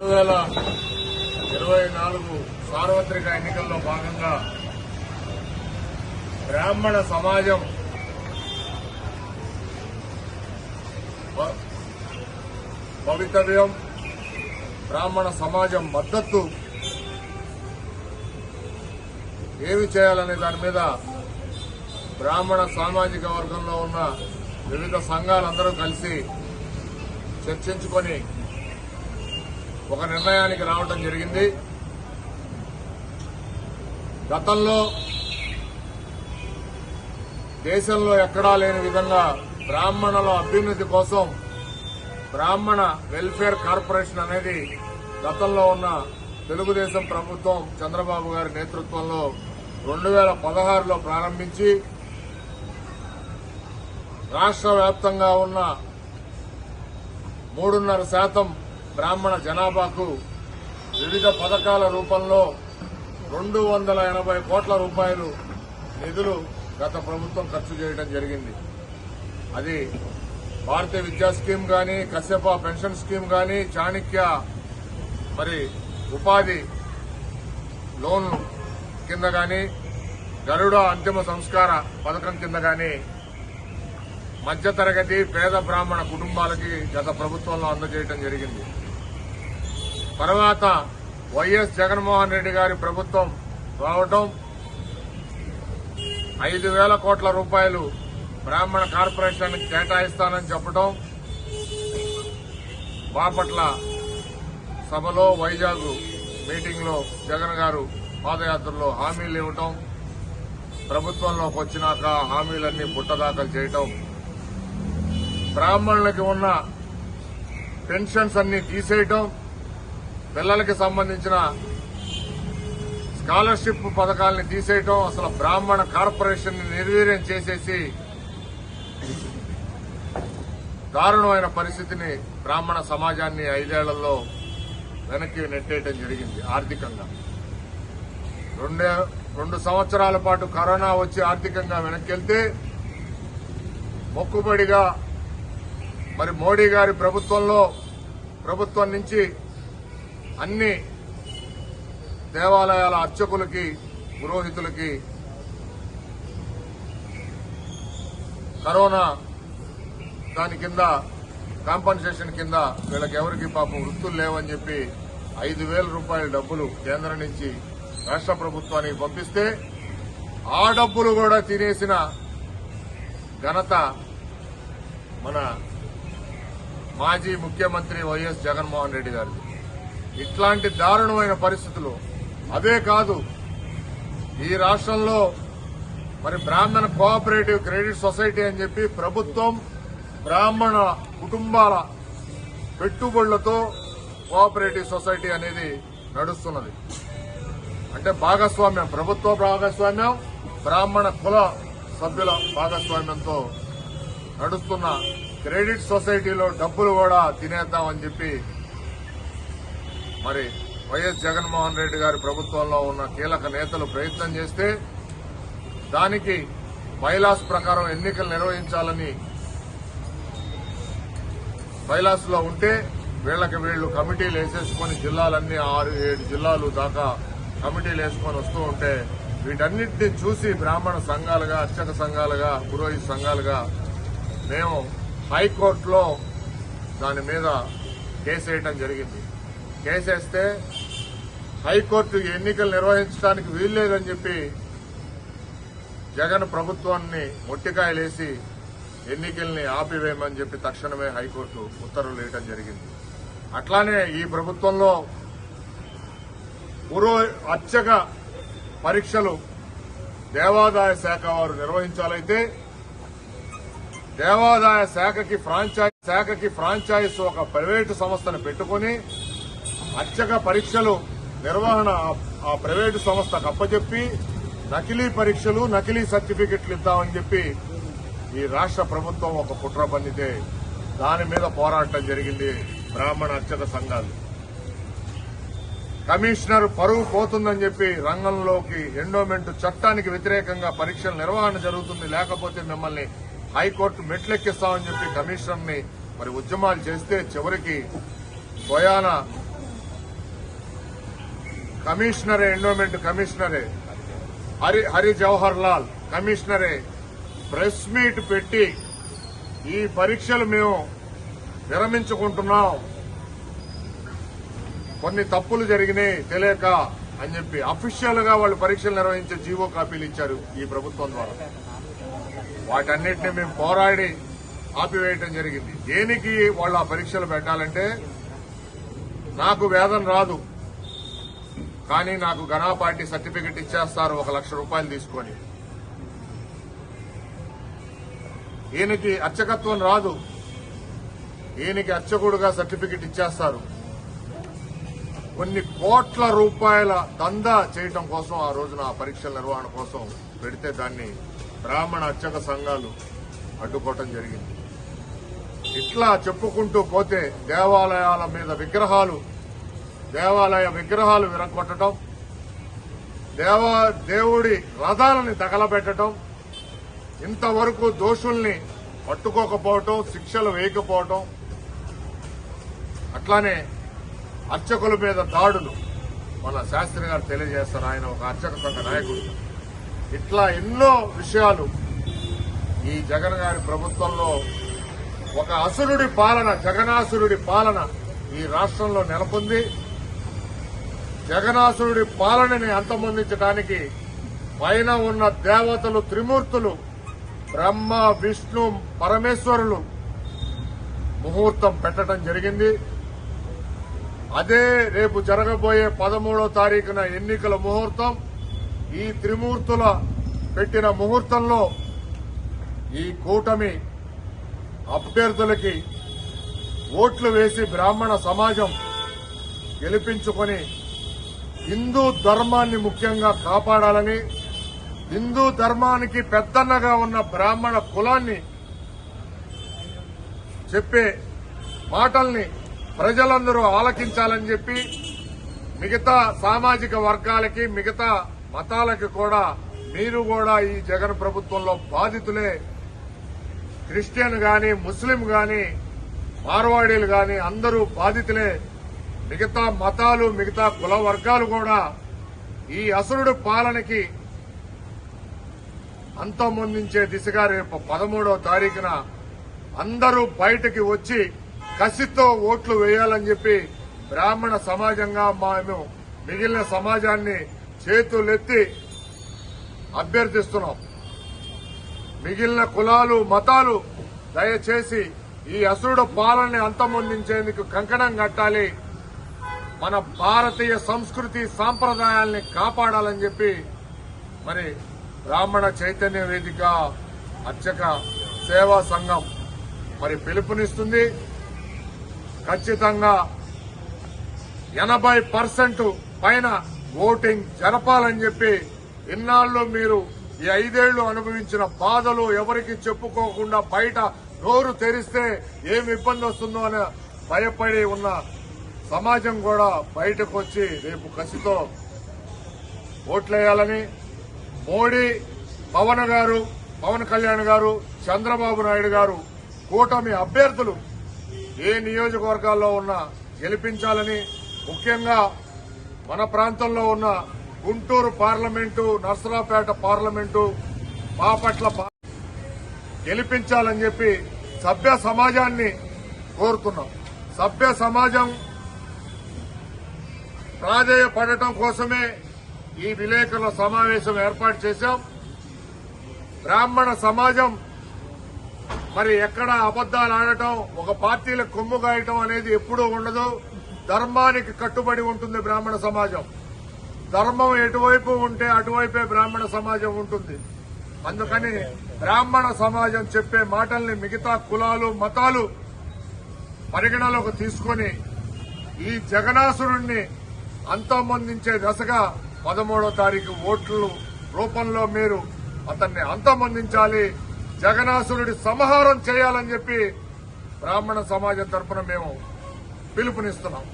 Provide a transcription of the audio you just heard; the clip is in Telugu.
రెండు వేల ఇరవై నాలుగు సార్వత్రిక ఎన్నికల్లో భాగంగా బ్రాహ్మణ సమాజం భవితవ్యం బ్రాహ్మణ సమాజం మద్దతు ఏమి చేయాలనే దాని మీద బ్రాహ్మణ సామాజిక వర్గంలో ఉన్న వివిధ సంఘాలందరూ కలిసి చర్చించుకొని ఒక నిర్ణయానికి రావడం జరిగింది. గతంలో దేశంలో ఎక్కడా లేని విధంగా బ్రాహ్మణుల అభ్యున్నతి కోసం బ్రాహ్మణ వెల్ఫేర్ కార్పొరేషన్ అనేది గతంలో ఉన్న తెలుగుదేశం ప్రభుత్వం చంద్రబాబు గారి నేతృత్వంలో రెండు వేల పదహారులో ప్రారంభించి రాష్ట్ర వ్యాప్తంగా ఉన్న మూడున్నర శాతం బ్రాహ్మణ జనాభాకు వివిధ పథకాల రూపంలో రెండు వందల ఎనభై కోట్ల రూపాయలు నిధులు గత ప్రభుత్వం ఖర్చు చేయడం జరిగింది. అది భారతీయ విద్యా స్కీమ్ కానీ కశ్యప పెన్షన్ స్కీమ్ కానీ చాణక్య మరి ఉపాధి లోన్ కింద కానీ గరుడ అంతిమ సంస్కార పథకం కింద కానీ మధ్యతరగతి పేద బ్రాహ్మణ కుటుంబాలకి గత ప్రభుత్వంలో అందజేయడం జరిగింది. తర్వాత వైఎస్ జగన్మోహన్ రెడ్డి గారి ప్రభుత్వం రావటం ఐదు వేల కోట్ల రూపాయలు బ్రాహ్మణ కార్పొరేషన్ కేటాయిస్తానని చెప్పడం బాపట్ల సభలో వైజాగ్ మీటింగ్లో జగన్ గారు పాదయాత్రలో హామీలు ఇవ్వటం ప్రభుత్వంలోకి వచ్చినాక హామీలన్నీ పుట్టదాఖలు చేయటం బ్రాహ్మణులకి ఉన్న పెన్షన్స్ అన్ని తీసేయటం పిల్లలకి సంబంధించిన స్కాలర్షిప్ పథకాలని తీసేయటం అసలు బ్రాహ్మణ కార్పొరేషన్ నిర్వీర్యం చేసేసి దారుణమైన పరిస్థితిని బ్రాహ్మణ సమాజాన్ని ఐదేళ్ళలో వెనక్కి నెట్టేయటం జరిగింది ఆర్థికంగా. రెండే రెండు సంవత్సరాల పాటు కరోనా వచ్చి ఆర్థికంగా వెనక్కి వెళ్తే మొక్కుబడిగా మరి మోడీ గారి ప్రభుత్వంలో ప్రభుత్వం నుంచి అన్ని దేవాలయాల అర్చకులకి పురోహితులకి కరోనా దాని కింద కాంపన్సేషన్ కింద వీళ్ళకి ఎవరికి పాపం వృత్తులు లేవని చెప్పి ఐదు వేల రూపాయల డబ్బులు కేంద్రం నుంచి రాష్ట్ర ప్రభుత్వానికి పంపిస్తే ఆ డబ్బులు కూడా తినేసిన ఘనత మన మాజీ ముఖ్యమంత్రి వైఎస్ జగన్మోహన్ రెడ్డి గారిది. ఇట్లాంటి దారుణమైన పరిస్థితులు అదే కాదు. ఈ రాష్ట్రంలో మరి బ్రాహ్మణ కోఆపరేటివ్ క్రెడిట్ సొసైటీ అని చెప్పి ప్రభుత్వం బ్రాహ్మణ కుటుంబాల పెట్టుబడులతో కోఆపరేటివ్ సొసైటీ అనేది నడుస్తున్నది. అంటే భాగస్వామ్యం ప్రభుత్వ భాగస్వామ్యం బ్రాహ్మణ కుల సభ్యుల భాగస్వామ్యంతో నడుస్తున్న క్రెడిట్ సొసైటీలో డబ్బులు కూడా తినేద్దామని చెప్పి మరి వైఎస్ జగన్మోహన్ రెడ్డి గారి ప్రభుత్వంలో ఉన్న కీలక నేతలు ప్రయత్నం చేస్తే దానికి బైలాస్ ప్రకారం ఎన్నికలు నిర్వహించాలని బైలాస్లో ఉంటే వీళ్ళకి వీళ్ళు కమిటీలు వేసేసుకొని జిల్లాలన్నీ ఆరు ఏడు జిల్లాలు దాకా కమిటీలు వేసుకొని వస్తూ ఉంటే వీటన్నిటిని చూసి బ్రాహ్మణ సంఘాలుగా అర్చక సంఘాలుగా పురోహిత సంఘాలుగా మేము హైకోర్టులో దాని మీద కేసు వేయటం జరిగింది. కేసేస్తే హైకోర్టు ఎన్నికలు నిర్వహించడానికి వీల్లేదని చెప్పి జగన్ ప్రభుత్వాన్ని మొట్టికాయలేసి ఎన్నికల్ని ఆపివేయమని చెప్పి తక్షణమే హైకోర్టు ఉత్తర్వులు వేయడం జరిగింది. అట్లానే ఈ ప్రభుత్వంలో పురో అర్చక పరీక్షలు దేవాదాయ శాఖ వారు నిర్వహించాలైతే దేవాదాయ శాఖకి ఫ్రాంచైజ్ శాఖకి ఫ్రాంచైజ్ ఒక ప్రైవేటు సంస్థను పెట్టుకుని అర్చక పరీక్షలు నిర్వహణ ఆ- ప్రైవేటు సంస్థకు అప్పచెప్పి నకిలీ పరీక్షలు నకిలీ సర్టిఫికెట్లు ఇద్దామని చెప్పి ఈ రాష్ట్ర ప్రభుత్వం ఒక కుట్ర పన్నితే దాని మీద పోరాటం జరిగింది బ్రాహ్మణ అర్చక సంఘాలు. కమిషనర్ పరువు పోతుందని చెప్పి రంగంలోకి ఎండోమెంట్ చట్టానికి వ్యతిరేకంగా పరీక్షల నిర్వహణ జరుగుతుంది లేకపోతే మిమ్మల్ని హైకోర్టు మెట్లెక్కిస్తామని చెప్పి కమిషనర్ని మరి ఉద్యమాలు చేస్తే చివరికి స్వయాన కమిషనరే ఎండోమెంట్ కమిషనరే. హరి హరి జవహర్ లాల్ కమిషనరే. ప్రెస్ మీట్ పెట్టి ఈ పరీక్షలు మేము విరమించుకుంటున్నాం. కొన్ని తప్పులు జరిగినాయి తెలియక అని చెప్పి అఫీషియల్గా వాళ్ళు పరీక్షలు నిర్వహించే జీవో కాపీలు ఇచ్చారు ఈ ప్రభుత్వం ద్వారా. వాటన్నిటిని మేము పోరాడి ఆపివేయటం జరిగింది. దేనికి వాళ్ళు ఆ పరీక్షలు పెట్టాలంటే నాకు వేదన రాదు. కానీ నాకు ఘనా పార్టీ సర్టిఫికెట్ ఇచ్చేస్తారు ఒక లక్ష రూపాయలు తీసుకొని. ఈయనకి అర్చకత్వం రాదు. ఈయనకి అర్చకుడుగా సర్టిఫికెట్ ఇచ్చేస్తారు. కొన్ని కోట్ల రూపాయల దందా చేయటం కోసం ఆ రోజున ఆ పరీక్షల నిర్వహణ కోసం పెడితే దాన్ని బ్రాహ్మణ అర్చక సంఘాలు అడ్డుకోవటం జరిగింది. ఇట్లా చెప్పుకుంటూ పోతే దేవాలయాల మీద విగ్రహాలు దేవాలయ విగ్రహాలు విరగొట్టడం దేవా దేవుడి రథాలని తగలబెట్టడం ఇంతవరకు దోషుల్ని పట్టుకోకపోవటం శిక్షలు వేయకపోవటం అట్లానే అర్చకుల మీద దాడులు. మన శాస్త్రి గారు తెలియజేస్తారు ఆయన ఒక అర్చక సంఘ నాయకుడు. ఇట్లా ఎన్నో విషయాలు ఈ జగన్ గారి ప్రభుత్వంలో ఒక అసురుడి పాలన జగనాసురుడి పాలన ఈ రాష్ట్రంలో నెలకొంది. జగనాసురుడి పాలనని అంతమొందించడానికి పైన ఉన్న దేవతలు త్రిమూర్తులు బ్రహ్మ విష్ణు పరమేశ్వరులు ముహూర్తం పెట్టడం జరిగింది. అదే రేపు జరగబోయే పదమూడో తారీఖున ఎన్నికల ముహూర్తం. ఈ త్రిమూర్తుల పెట్టిన ముహూర్తంలో ఈ కూటమి అభ్యర్థులకి ఓట్లు వేసి బ్రాహ్మణ సమాజం గెలిపించుకొని హిందూ ధర్మాన్ని ముఖ్యంగా కాపాడాలని హిందూ ధర్మానికి పెద్దన్నగా ఉన్న బ్రాహ్మణ కులాన్ని చెప్పే మాటల్ని ప్రజలందరూ ఆలకించాలని చెప్పి మిగతా సామాజిక వర్గాలకి మిగతా మతాలకి కూడా మీరు కూడా ఈ జగన్ ప్రభుత్వంలో బాధితులే. క్రిస్టియన్ గాని ముస్లిం గాని మార్వాడీలు గాని అందరూ బాధితులే. మిగతా మతాలు మిగతా కుల వర్గాలు కూడా ఈ అసురుడు పాలనకి అంతమొందించే దిశగా రేపు పదమూడవ తారీఖున అందరూ బయటకి వచ్చి కసితో ఓట్లు వేయాలని చెప్పి బ్రాహ్మణ సమాజంగా మేము మిగిలిన సమాజాన్ని చేతులెత్తి అభ్యర్థిస్తున్నాం. మిగిలిన కులాలు మతాలు దయచేసి ఈ అసురుడు పాలనని అంతమొందించేందుకు కంకణం కట్టాలి. మన భారతీయ సంస్కృతి సాంప్రదాయాల్ని కాపాడాలని చెప్పి మరి బ్రాహ్మణ చైతన్య వేదిక అర్చక సేవా సంఘం మరి పిలుపునిస్తుంది. ఖచ్చితంగా ఎనభై పర్సెంట్ పైన ఓటింగ్ జరపాలని చెప్పి ఇన్నాళ్ళు మీరు ఈ ఐదేళ్ళు అనుభవించిన బాధలు ఎవరికి చెప్పుకోకుండా బయట నోరు తెరిస్తే ఏమి ఇబ్బంది వస్తుందో అని భయపడి ఉన్న సమాజం కూడా బయటకు వచ్చి రేపు కసితో ఓట్లేయాలని మోడీ పవన్ గారు పవన్ కళ్యాణ్ గారు చంద్రబాబు నాయుడు గారు కూటమి అభ్యర్థులు ఏ నియోజకవర్గాల్లో ఉన్నా గెలిపించాలని ముఖ్యంగా మన ప్రాంతంలో ఉన్న గుంటూరు పార్లమెంటు నర్సరాపేట పార్లమెంటు బాపట్ల గెలిపించాలని చెప్పి సభ్య సమాజాన్ని కోరుతున్నాం. సభ్య సమాజం ప్రాధేయపడటం కోసమే ఈ విలేకరుల సమావేశం ఏర్పాటు చేశాం. బ్రాహ్మణ సమాజం మరి ఎక్కడ అబద్దాలు ఆడటం ఒక పార్టీల కొమ్ము గాయటం అనేది ఎప్పుడూ ఉండదు. ధర్మానికి కట్టుబడి ఉంటుంది బ్రాహ్మణ సమాజం. ధర్మం ఎటువైపు ఉంటే అటువైపే బ్రాహ్మణ సమాజం ఉంటుంది. అందుకని బ్రాహ్మణ సమాజం చెప్పే మాటల్ని మిగతా కులాలు మతాలు పరిగణలోకి తీసుకొని ఈ జగనాసురుణ్ణి అంతమొందించే దశగా పదమూడో తారీఖు ఓట్ల రూపంలో మీరు అతన్ని అంతమొందించాలి. జగనాసురుడి సంహారం చేయాలని చెప్పి బ్రాహ్మణ సమాజం తరఫున మేము పిలుపునిస్తున్నాం.